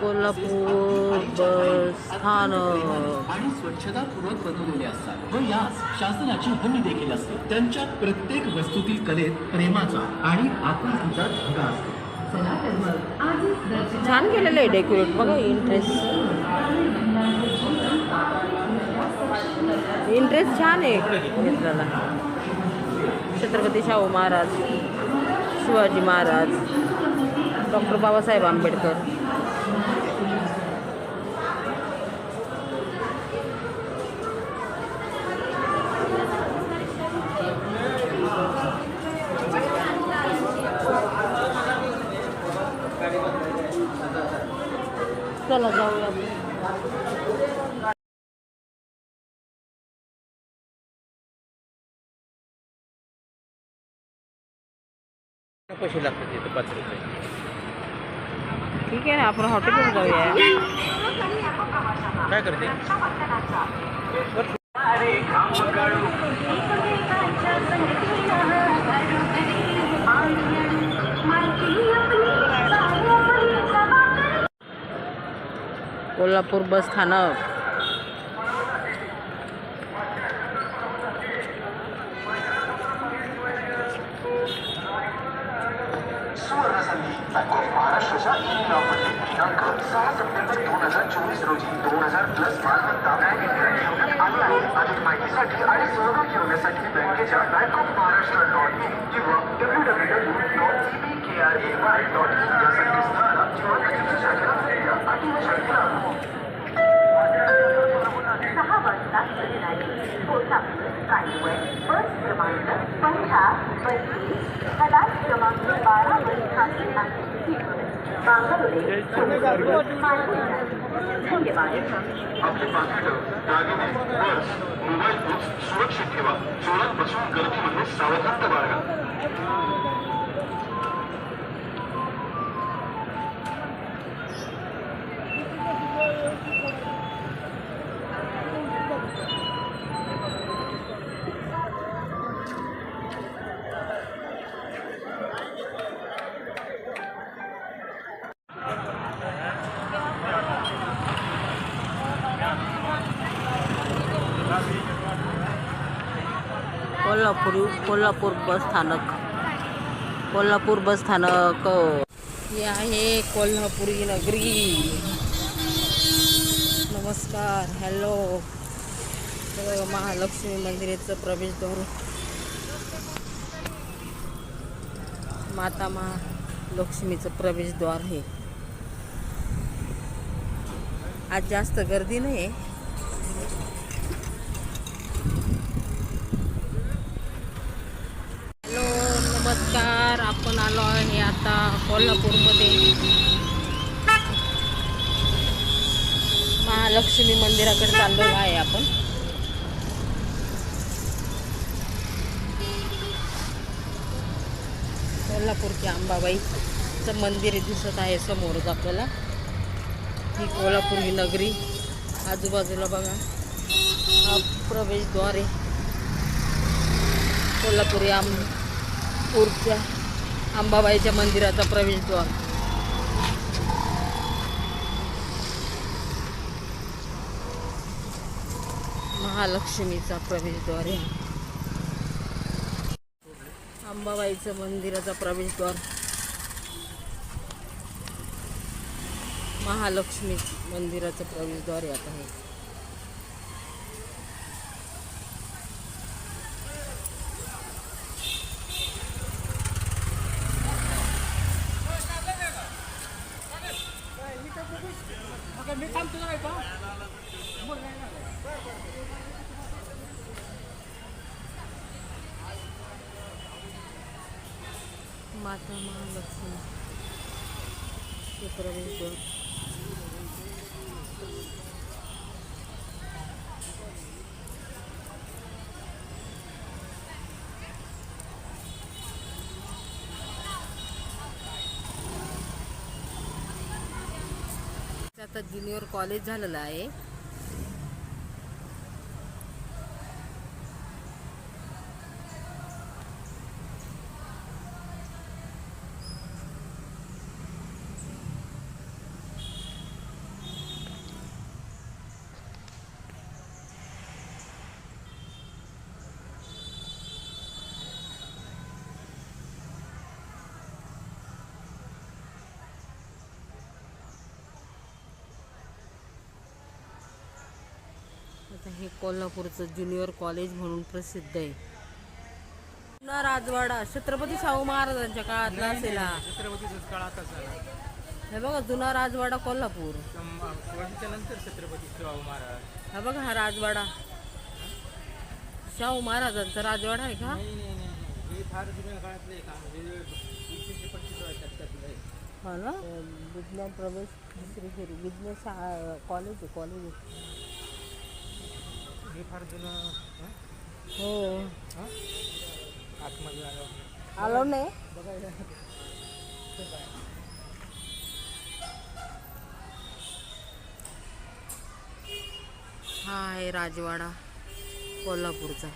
कोल्हापूर बस स्थानक. आणि स्वच्छतापूर्वक बनवलेले असतात. व यास शासनाची हमी देखील असते. त्यांच्या प्रत्येक वस्तूतील कलेत प्रेमाचा आणि आपुलकीचा धगा असतो. चला तर मग आजच दर्शन छान केलेलं आहे डेकोरेट बघा इंटरेस्ट इंटरेस्ट छान आहे. घेतलेला छत्रपती शाहू महाराज शिवाजी महाराज. डॉक्टर बाबासाहेब आंबेडकर चला जाऊया कशी लागतात तिथे पाच रुपये ठीक है ना आपण हॉटेलवर जाऊया काय करते कोल्हापूर बस स्थानक होण्यासाठी बँकेच्या bank of Maharashtra dot in किंवा W W W dot C B K R A Y dot in या संकेतस्थळाला किंवा नजीकच्या शाखेला भेट द्या अटी व शर्ती लागू सहा वाजता सजणारी कोल्हापूर रायगड बस क्रमांक पंधरा बत्तीस पदार्थ क्रमांक बारावर थांबली आहे ही बस आहे. धन्यवाद आपले पाकिटं दागिने पर्स मोबाईल फोन सुरक्षित ठेवा चोरांपासून गर्दीमध्ये सावधानता बाळगा कोल्हापूर बस स्थानक. कोल्हापूर बस स्थानक. हे आहे कोल्हापुरी नगरी. नमस्कार हॅलो. महालक्ष्मी मंदिराचं प्रवेशद्वार माता महालक्ष्मीचं प्रवेशद्वार हे. आज जास्त गर्दी नाही आहे हॅलो नमस्कार आपण आलो आहे आता कोल्हापूरमध्ये. महालक्ष्मी मंदिराकडे चाललो आहे आपण. कोल्हापूरची अंबाबाईचं मंदिर दिसत आहे समोरच आपल्याला. ही कोल्हापूर ही नगरी आजूबाजूला बघा. हा प्रवेशद्वार आहे. कोल्हापुरी आम पूरच्या अंबाबाईच्या मंदिराचा प्रवेशद्वार महालक्ष्मीचा प्रवेशद्वार आहे. अंबाबाईचं मंदिराचा प्रवेशद्वार महालक्ष्मी मंदिराचं प्रवेशद्वार यात आहे आता हे माता महालक्ष्मी चे प्रवेशद्वार आता ज्युनियर कॉलेज झालेलं आहे हे कोल्हापूरचं ज्युनियर कॉलेज म्हणून प्रसिद्ध आहे. जुना राजवाडा छत्रपती शाहू महाराजांच्या काळातला असेल हा. छत्रपतीचाच काळ आता झाला. हे बघा जुना राजवाडा कोल्हापूर. शिवाजीच्या नंतर छत्रपती शिवाजी महाराज. हा बघा हा राजवाडा. शाहू महाराजांचा राजवाडा आहे का? नाही नाही नाही नाही. हे फार जुन्या काळातलं आहे का? म्हणजे पंचवीस आहे. हा ना? विज्ञान प्रवेश दुसरी फेरी. विज्ञान शाळा कॉलेज आहे कॉलेज आहे. हे फार जुनं हं? हो हं? आतमध्ये आलं आलो नाही हा आहे राजवाडा कोल्हापूरचा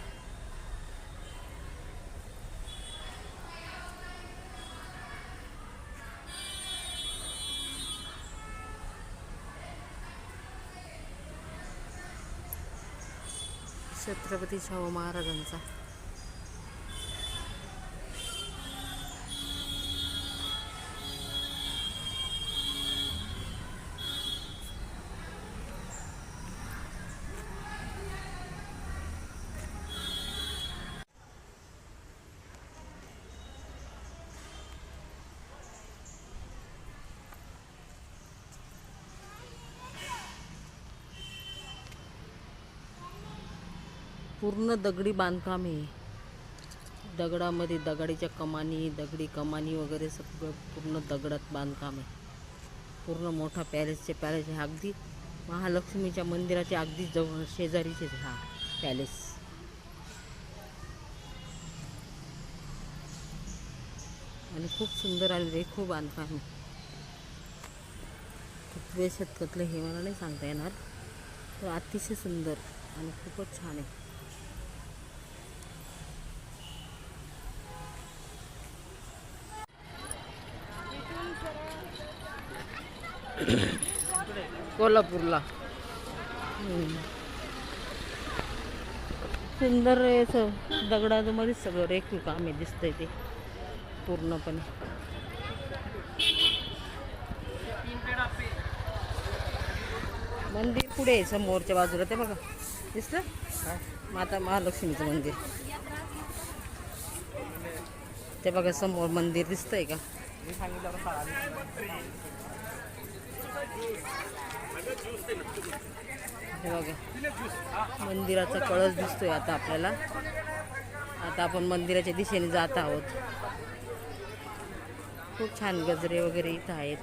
छत्रपती शाहू महाराजांचा. पूर्ण दगडी बांधकाम आहे. दगडामध्ये दगडीच्या कमानी दगडी कमानी वगैरे सगळं पूर्ण दगडात बांधकाम आहे. पूर्ण मोठा पॅलेसचे पॅलेस आहे. अगदी महालक्ष्मीच्या मंदिराच्या अगदी जवळ शेजारीचेच हा पॅलेस. आणि खूप सुंदर आले रेखो बांधकाम आहे. वेळ शतकातलं हे मला नाही सांगता येणार तर अतिशय सुंदर आणि खूपच छान आहे. कोल्हापूरला. सुंदर आहे असं. दगडामध्येच सगळं रेखीव काम आहे दिसतंय ते. पूर्णपणे. मंदिर पुढे आहे समोरच्या बाजूला. ते बघा. दिसलं? माता महालक्ष्मीचं मंदिर. ते बघा समोर मंदिर दिसतंय का मी सांगितलं होतं शाळा हे बघा. मंदिराचा कळस दिसतोय आता आपल्याला. आता आपण मंदिराच्या दिशेने जात आहोत. खूप छान गजरे वगैरे इथं आहेत.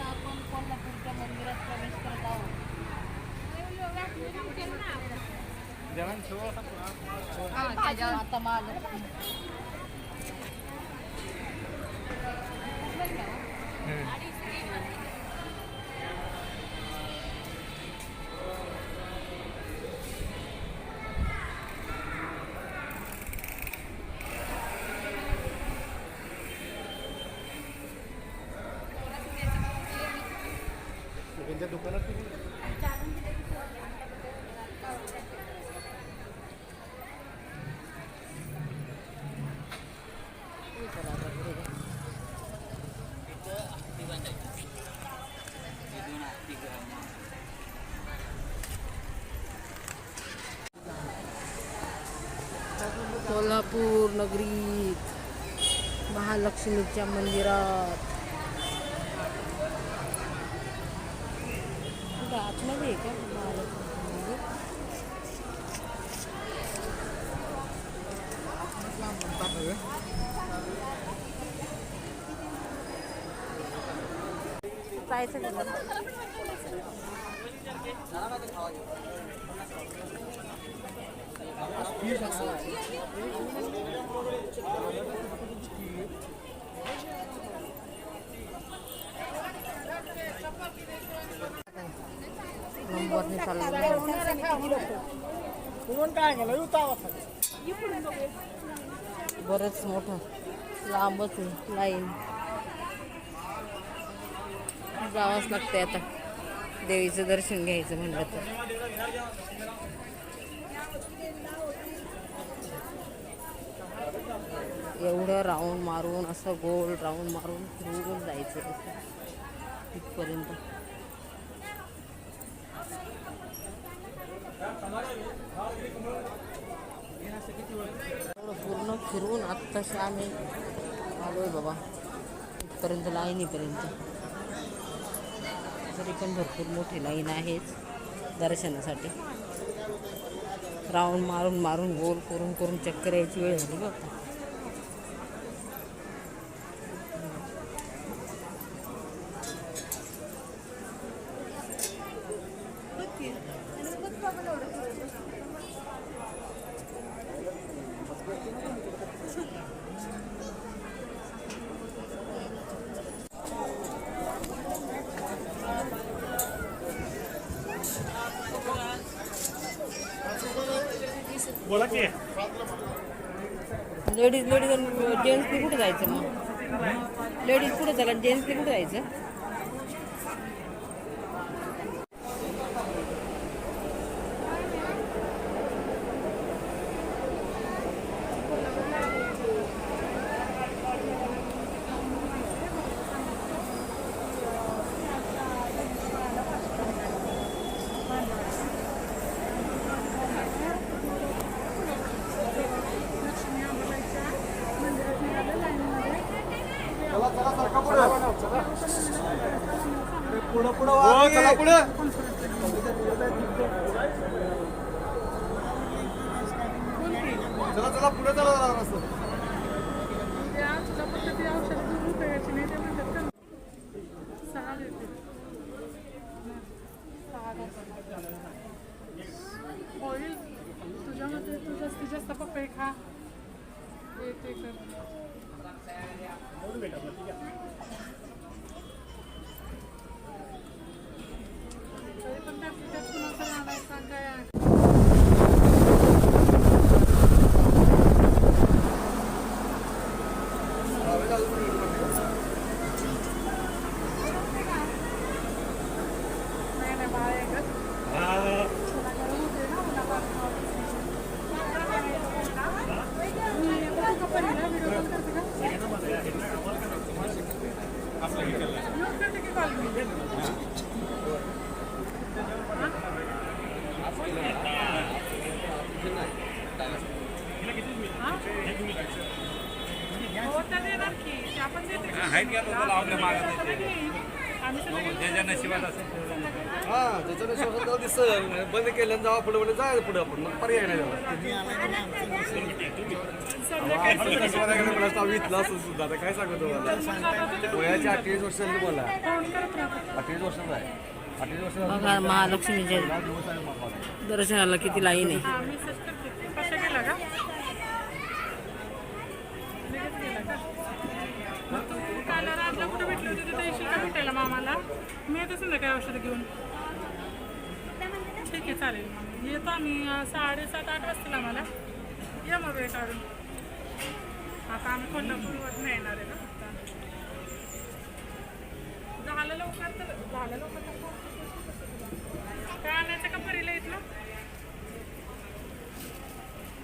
आपण कोल्हापूरच्या मंदिरात प्रवेश करत आहोत जेवण शिव आता महालक्ष्मी त्यांच्या दुकानात कोल्हापूर नगरीत महालक्ष्मीच्या मंदिरात कुठं आतमध्ये आहे का महालक्ष्मीचं मंदिर जायचं का? नंबरने चाललं बरंच मोठं. लांबच लाईन जावंच लागते आता. देवीचं दर्शन घ्यायचं म्हणलं तर. एवढं राऊंड मारून असं गोल राऊंड मारून फिरून जायचं असं इथपर्यंत. एवढं पूर्ण फिरून आत्ताशी आम्ही आलो आहे बाबा. इथपर्यंत लाईनीपर्यंत तरी पण भरपूर मोठी लाईन आहेच दर्शनासाठी. राऊंड मारून मारून गोल करून करून चक्कर यायची वेळ झाली बघ. बोला की. लेडीज लेडीज जेंट्स जेंट्सनी कुठे जायचं मग? लेडीज कुठे चला जेंट्सनी कुठे जायचं हो चला पुढं चला चला पुढे चला जरा रस्ता. होईल तुझ्यामध्ये तू जास्तीत जास्त पपई खा हे ते कर तरी पण त्या त्यात कुणाचा आणायचा काय नाही नाही बाळ आहे गं. तुला गरम होते ना उन्हापासून. मी येतो का पहिला व्हिडिओ कॉल करते का? यूज करते की कॉल मी? हा? हो, त्या देणार की. त्या हा जाऊ दिसतं. बंद केलं जावा पुढे म्हणजे जायचं पुढे आपण. मग पर्याय नाही त्याला. असतो सुद्धा. आता काय सांगतो तुम्हाला? वयाची अठ्ठावीस वर्ष झाली मला. अठ्ठावीस वर्षाचा आहे. अठ्ठावीस वर्ष बघा महालक्ष्मीच्या दर्शनाला किती लाईन आहे हा मी सर्च करते कशा गेला का लगेच गेला का मग तू काल रातला कुठे भेटली होती तिथे येशील का भेटायला मामाला मी येते संध्याकाळी औषध घेऊन ठीक आहे चालेल मग. येतो आम्ही साडेसात आठ वाजतील आम्हाला. या मग वेळ काढून. आता आम्ही कोल्हापूरवर नाही येणार आहे ना फक्त झालं लवकर तर झालं लवकर तर काय आणायचं का परीला इथलं?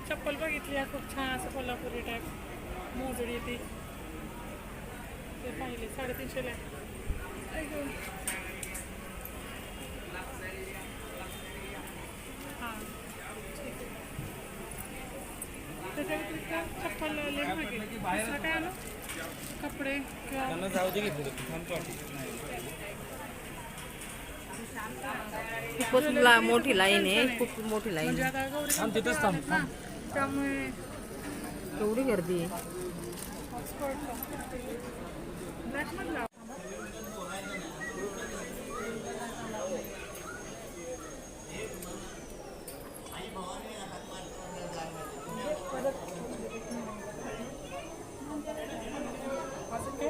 चप्पल बघितली आहे खूप छान असं कोल्हापुरी टाईप मोजडी ती. ते पाहिले साडेतीनशेला. आहे. ऐक गं. हां ठीक आहे त्याच्या दुसरं काय कपडे किंवा खूपच ला मोठी लाईन आहे. खूप मोठी लाईन म्हणजे आहे. आता गौरी तिथंच थांब त्यामुळे एवढी गर्दी आहे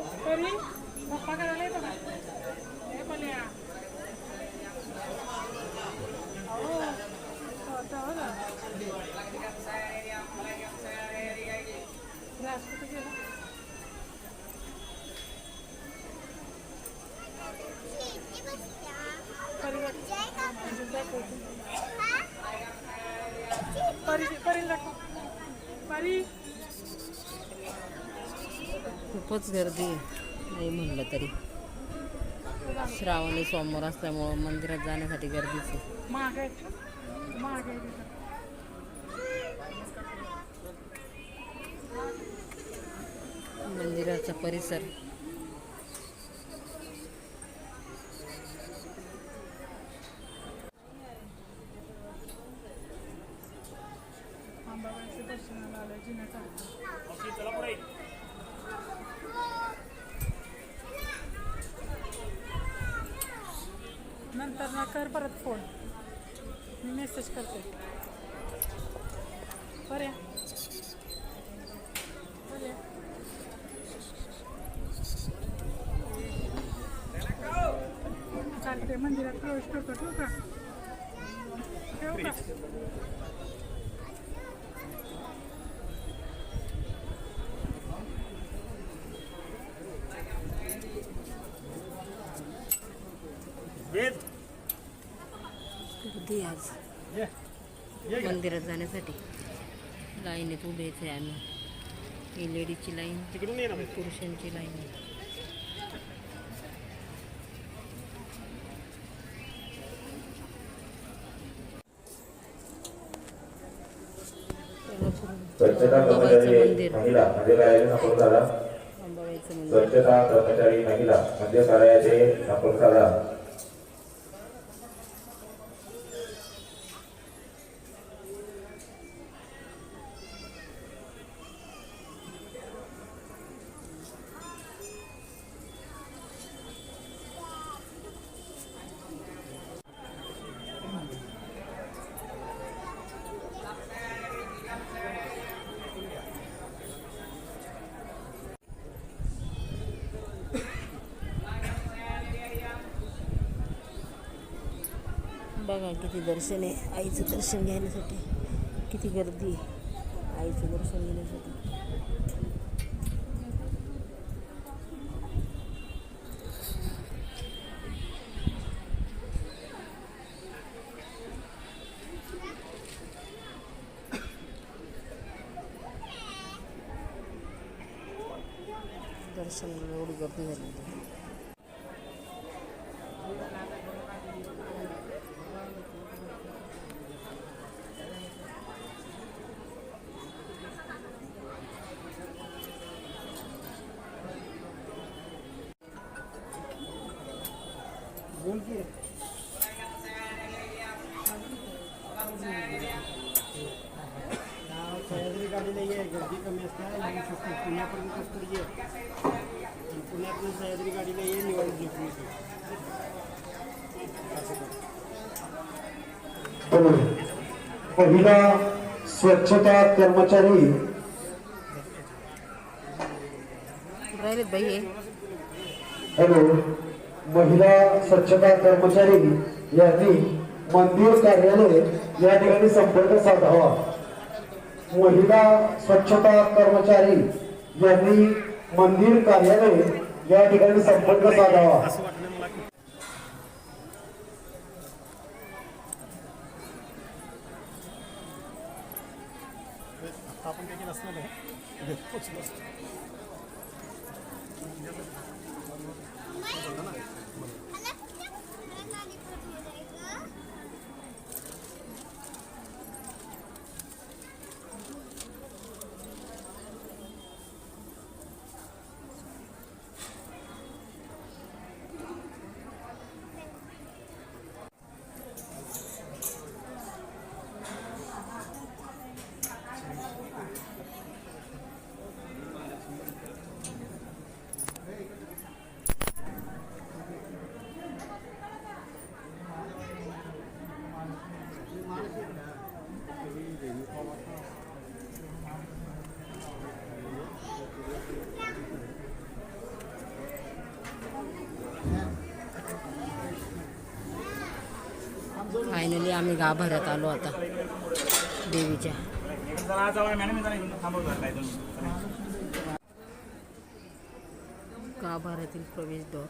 पप्पा करायला येतो का हे पल्या हो होतं, हो ना. ग्लास कुठे गेला परी परी दाखव परी खूपच गर्दी नाही म्हणलं तरी. श्रावणी सोमवार असल्यामुळं मंदिरात जाण्यासाठी गर्दीच आहे. मंदिराचा परिसर. दर्शनाला आलं जिना नंतर ना कर परत फोन. मी मेसेज करते. बरे बरे चालते मंदिरात प्रवेश करतो ठेवू का? ठेवू का गर्दी आज मंदिरात जाण्यासाठी. लाईनीत उभेच आहे आम्ही ही लेडीजची लाईन पुरुषांची लाईन आहे. स्वच्छता कर्मचारी महिला कार्यालय संपर्क साधा अंबाबाईचं मंदिर. स्वच्छता कर्मचारी महिला म्हणजे कार्यालयाचे संपर्क साधा बघा किती दर्शन आहे आईचं दर्शन घेण्यासाठी. किती गर्दी आहे आईचं दर्शन घेण्यासाठी. दर्शन एवढी गर्दी झालेली महिला स्वच्छता कर्मचारी. हे. हॅलो महिला स्वच्छता कर्मचारी यांनी मंदिर कार्यालय या ठिकाणी संपर्क साधावा. महिला स्वच्छता कर्मचारी यांनी मंदिर कार्यालय या ठिकाणी संपर्क साधावा असं वाटलं मला की आता आपण काही केलं असणार आहे पोचलो असतो फायनली आम्ही गाभाऱ्यात आलो आता. देवीच्या. गाभाऱ्यातील प्रवेशद्वार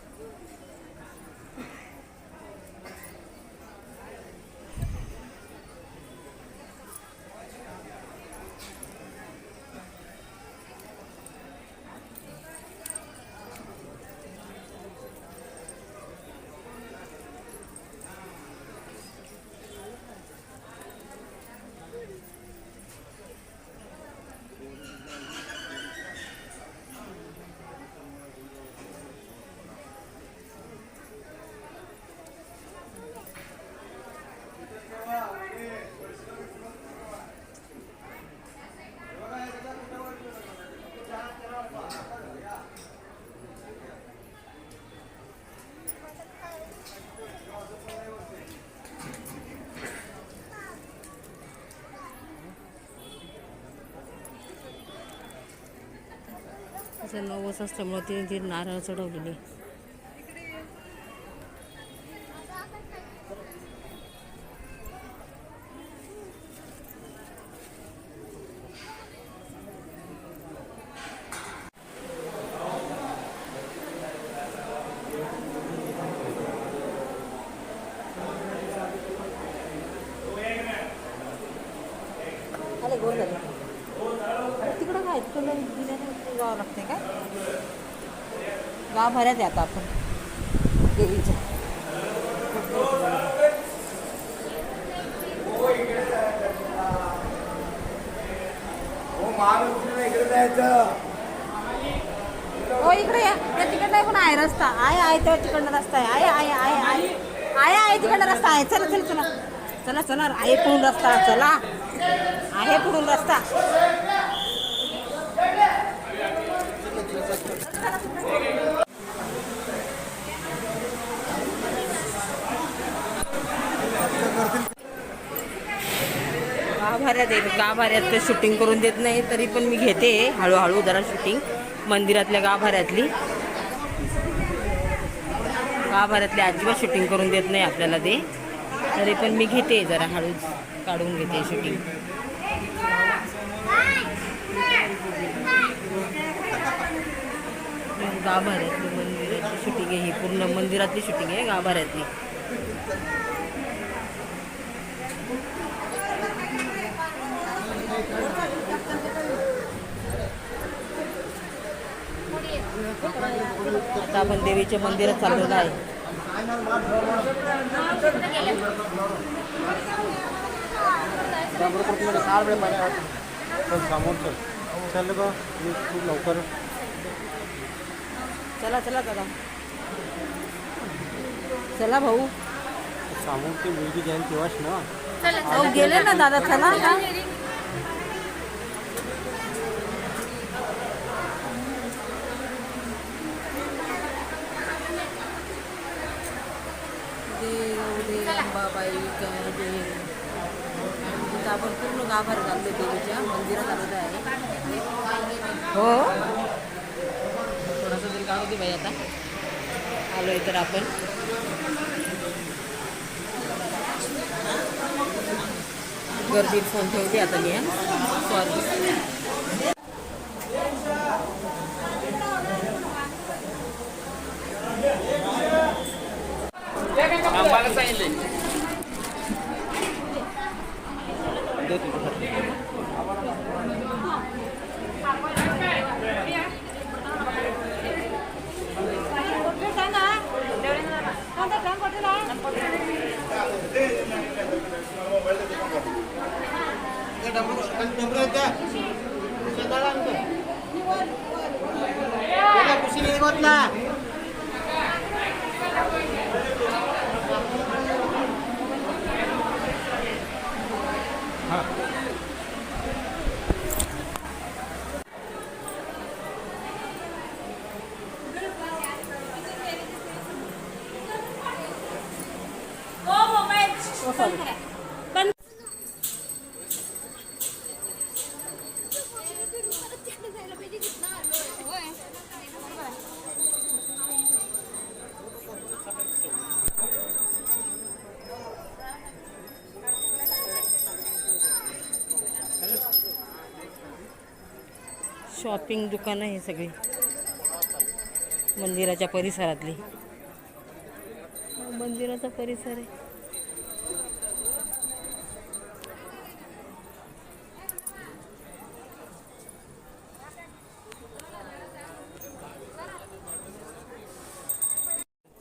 असं नवस असल्यामुळं तिने ती नारळ चढवलेली. तिकडं काय? तुला दिल्याने जावं लागते काय? गाव भऱ्यात आहे आता आपण. देवीच्या. हो इकडे या. त्या तिकडनं पण आहे रस्ता. आहे आहे तेव्हा तिकडनं रस्ता आहे. आहे आहे आहे आहे. आहे आहे तिकडनं रस्ता आहे. चला चला चला. चला चला. आहे पुढून रस्ता. चला. आहे पुढून रस्ता. गाभाऱ्यात आहे. गाभाऱ्यात काही शूटिंग करून देत नाही तरी पण मी घेते. हळूहळू जरा शूटिंग मंदिरातल्या गाभाऱ्यातली. गाभाऱ्यातली अजिबात शूटिंग करून देत नाही आपल्याला ते. तरी पण मी घेते जरा हळू काढून घेते शूटिंग गाभाऱ्यातली मंदिराची शूटिंग आहे ही. पूर्ण मंदिरातली शूटिंग आहे गाभाऱ्यातली. आता आपण देवीच्या मंदिरात चाललेलो आहे. लवकर चला चला दादा. चला भाऊ. समोर ती मुलगी जाईल तेव्हाच ना? अहो गेले ना दादा चला ना देव दे अंबाबाई काय दे आपण पूर्ण गाभार घालतो देवीच्या मंदिरात आलेलं आहे. हो. थोडासा तरी काढू दे बाई आता. आलो तर आपण. गर्दीत फोन ठेवते आता मी सॉरी dedi. शॉपिंग दुकानं हे सगळी. मंदिराच्या परिसरातली. मंदिराचा परिसर आहे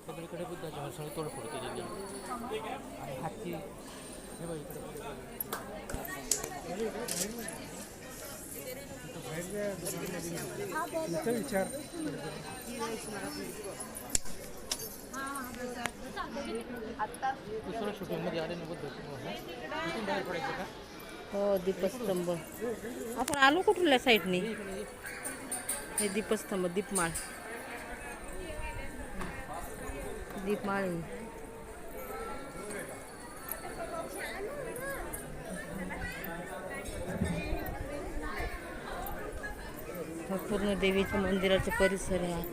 सगळीकडे बुद्धाच्या हसळ तोडफोड केलेली आहे. आणि हाती हे बघ इकडे विचार दुसऱ्या शूटिंगमध्ये आले ना बुद्ध तिथून बाहेर पडायचं का हो दीपस्तंभ. आपण आलो कुठल्या साईडने? हे दीपस्तंभ दीपमाळ. दीपमाळ. पूर्ण देवीच्या मंदिराचा परिसर आहे.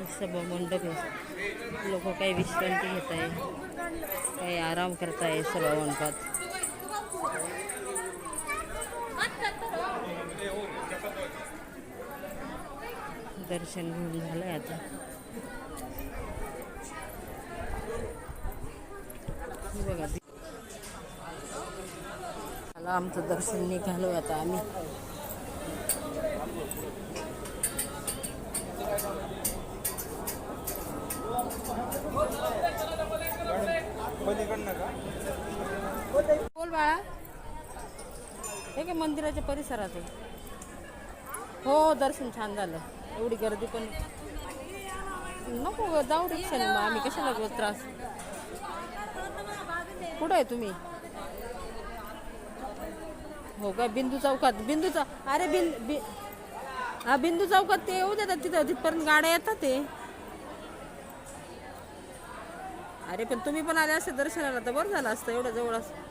सभा मंडप आहे लोक काही विश्रांती घेत आहे काही आराम करत आहे सभा मंडपात दर्शन घेऊन झालंय आता हे बघा आमचं दर्शन निघालो आता आम्ही की मंदिराच्या परिसरात आहे. हो दर्शन छान झालं. एवढी गर्दी पण. नको ग, जाऊ रिक्षाने मग आम्ही. कशाला गं त्रास? कुठं आहे तुम्ही? हो का बिंदू चौकात? बिंदूचा अरे बिन बि हा बिंदू चौकात ते येऊ देतात तिथं तिथपर्यंत गाड्या येतात ते. अरे पण तुम्ही पण आले असते दर्शनाला तर बरं झालं असतं एवढं जवळ असं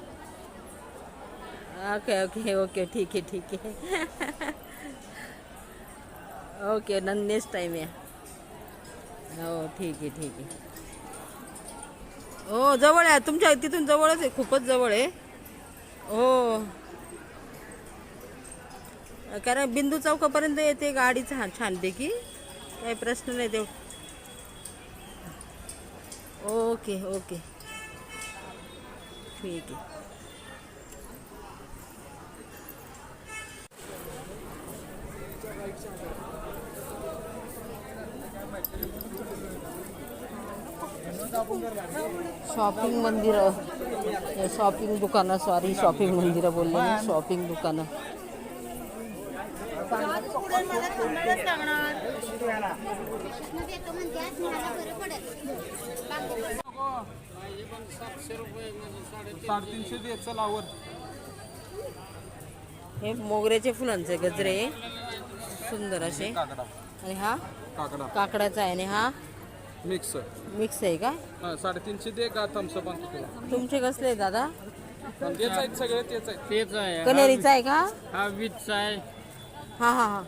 ओके ओके ओके ठीक आहे ठीक आहे ओके नंद नेक्स्ट टाईम या हो ठीक आहे ठीक आहे. हो जवळ आहे. तुमच्या तिथून जवळच आहे. खूपच जवळ आहे. हो कारण बिंदू चौकापर्यंत येते गाडी छान छानपैकी. काही प्रश्न नाही ते ओके ओके ठीक आहे. शॉपिंग मंदिर शॉपिंग दुकानं सॉरी शॉपिंग मंदिरं बोलले शॉपिंग दुकानं. हे मोगऱ्याचे फुलांचे गजरे सुंदर असे. आणि हा काकडा. काकड्याचा आहे आणि हा मिक्स मिक्स आहे का? साडेतीनशे दे का थम्सअप आणतो तुला? तुमचे कसले आहे दादा? तेच आहेत सगळे तेच आहेत. तेच आहे. कनेरीचा आहे का? हा वीसचा आहे. हा हा हा.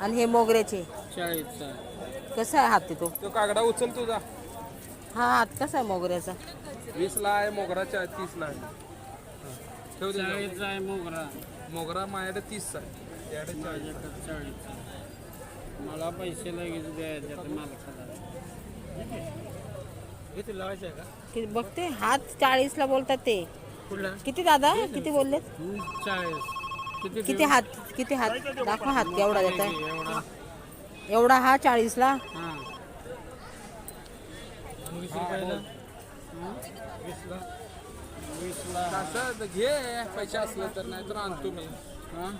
आणि हे मोगऱ्याचे. चाळीसचा आहे. कसा आहे हात ते तो तो काकडा उचल तुझा. हा हात कसा आहे मोगऱ्याचा? वीसला आहे मोगराच्या तीसला आहे. हा. ठेव दे. चाळीसचा आहे मोगरा. मोगरा माझ्याकडे तीसचा आहे. त्याकडे चाळीस माझ्याकडे चाळीसचा आहे. मला पैसे लगेच द्यायचे आता मालकाला. इथे? लावायचं आहे का? किती बघते हात चाळीसला बोलतात ते. कुठला? किती दादा? किती बोललेत? चाळीस. किती किती हात? किती हात? दाखवा हात केवढा देत आहे. एवढा. एवढा हा चाळीसला? हां. वीस रुपयाला? वीसला? वीसला. असं घे पैसे असलं तर नाही तर आणतो मी. हां?